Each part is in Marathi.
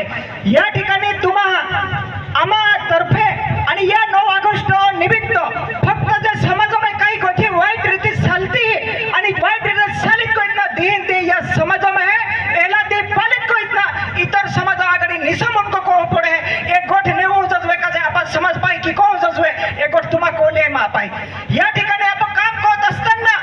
आहे. या ठिकाणी तुम्हा आम्हा तर्फे आणि या नऊ ऑगस्ट निमित्त फक्त जर समाजामध्ये काही गोष्टी वाईट रीती चालती आणि वाईट रीती चालित कोईत दिन ते या समाजामध्ये याला ते पालित कोईत ना इतर समाज आघाडी निसा को पडे एक गोठ नेऊ जजवे का जे आपण समाज पाई की को जजवे एक गोठ तुम्हा कोले मापाय या ठिकाणी आपण काम करत असताना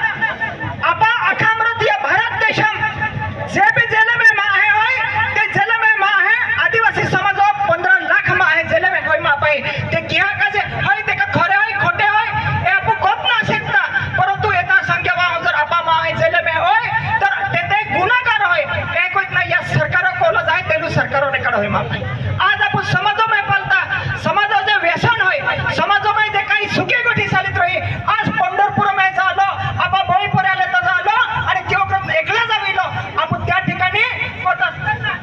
आपण अखामृत या भारत देशात जे बी जेल में मा आहे होय ते जेल में मा आहे आदिवासी समाज पंधरा लाख मा आहे जेल में होय मा पाय ते किहा का जे होय ते का खरे होय खोटे होय हे आपण कोत ना शकता परंतु एका संख्या वा जर आपा मा आहे जेल में होय तर ते ते गुन्हागार होय हे कोइत ना या सरकार कोला जाय तेलू सरकार ने होय मा पाय आज आपण समाजो में पालता समाजो जे व्यसन होय समाजो में जे काही सुखी गोष्टी चालित रही आज पंढरपूर में झालो आपण बळीपुऱ्याला तर झालो आणि केवळ एकला जाविलो आपण त्या ठिकाणी होत असताना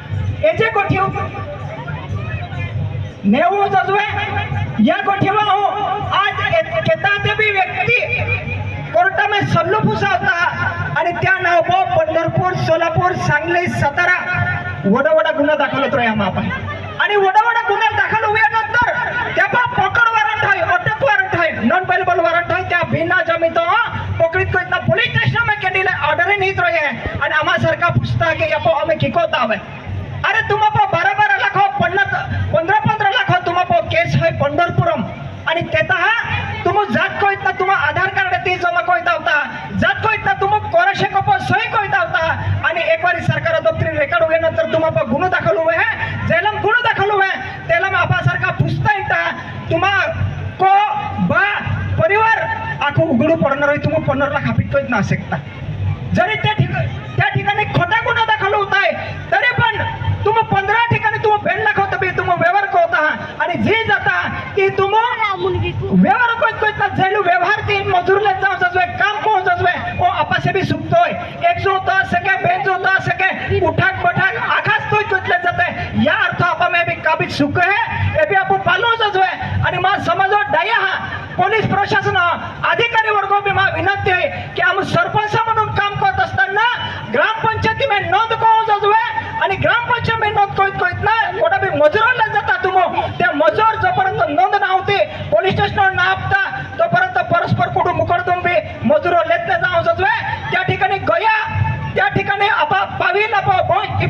हे जे गोष्टी नेऊ जजवे या गोष्टीवर हो आज केता बी व्यक्ती कोर्टा में सल्लू पुसावता आणि त्या नाव पाव पंढरपूर सोलापूर सांगली सातारा वडा वडा गुन्हा दाखल होतो या मापा आणि वडा वडा गुन्हा दाखल होईनंतर त्या पा पकड वॉरंट आहे अटक वॉरंट आहे नॉन अवेलेबल वॉरंट आहे. त्या बिना जमीन पकड़ित को इतना ना पोलीस स्टेशन में केलेले ऑर्डर नहीं रही है आणि आम्हा सारखा पुसता की या पो आम्ही किकवता हवे अरे तुम्हा पो बारा बारा लाख हो पन्नास पंधरा पंधरा लाख हो तुम्हा पो केस है पंढरपुरम होता तुम जात को ना आधार कार्ड ते जमा कोयता होता जात को ना तुम कोराशे कप सोई कोयता होता आणि एक बारी सरकार दप्तरी रेकॉर्ड हुए नंतर तुम पो गुन्हा दाखल हुए है जेलम गुन्हा दाखल हुए तेलम आपा सारखा पुसता इता तुम को बा परिवार आखू उघडू पडणार आहे तुम्ही पन्नासला खापीत कोईत ना शकता सुख है ये भी आपको पालो है। आणि मा समाजावर डाया हा। पोलीस प्रशासन अधिकारी वर्ग बी मा विनंती आहे की आम्ही सरपंच म्हणून काम करत असताना ग्रामपंचायती में नोंद को जजवे आणि ग्रामपंचायत में नोंद कोईत कोईत ना कोणा बी मजुराला जाता तुम्ही हो। त्या मजूर जोपर्यंत नोंद ना होते पोलीस स्टेशनवर ना आपता तोपर्यंत परस्पर कुठून मुकडतून बी मजूर लेत नाही जाऊ जजवे त्या ठिकाणी गया त्या ठिकाणी आपा पावी ना पाव बोय की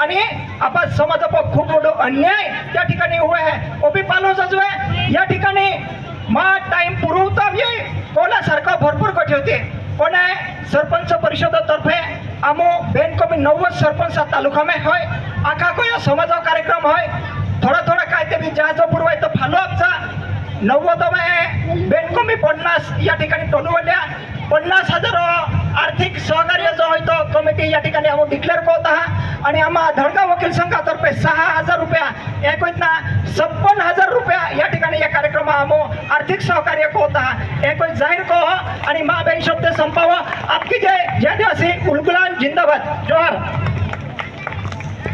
आणि आपा समाज खूप मोठं अन्याय त्या ठिकाणी उभे आहे. ओबी पालो जजवे या ठिकाणी मा टाइम पुरवता ये कोणासारखं भरपूर कठी होते. पण आहे? सरपंच परिषदातर्फे आमो बेन कमी नव्वद सरपंच तालुका में होय. आखा को या समाजाव कार्यक्रम होय? थोडा थोडा काय ते बी जहाज पुरवाय तर फॉलोअपचा नव्वद में बेन कमी पन्नास या ठिकाणी टोलवल्या पन्नास हजार आर्थिक सहकार्य जो आहे तो कमिटी या ठिकाणी आम्ही डिक्लेअर करत आहात. आणि आम्हा धडका वकील संघातर्फे सहा हजार रुपया एक छप्पन हजार रुपया या ठिकाणी या कार्यक्रम आमो आर्थिक सहकार्य करत आहात एक जाहीर को आणि मा शब्द संपावं. आपकी जय जय आदिवासी उलगुलान जिंदाबाद. जोहर.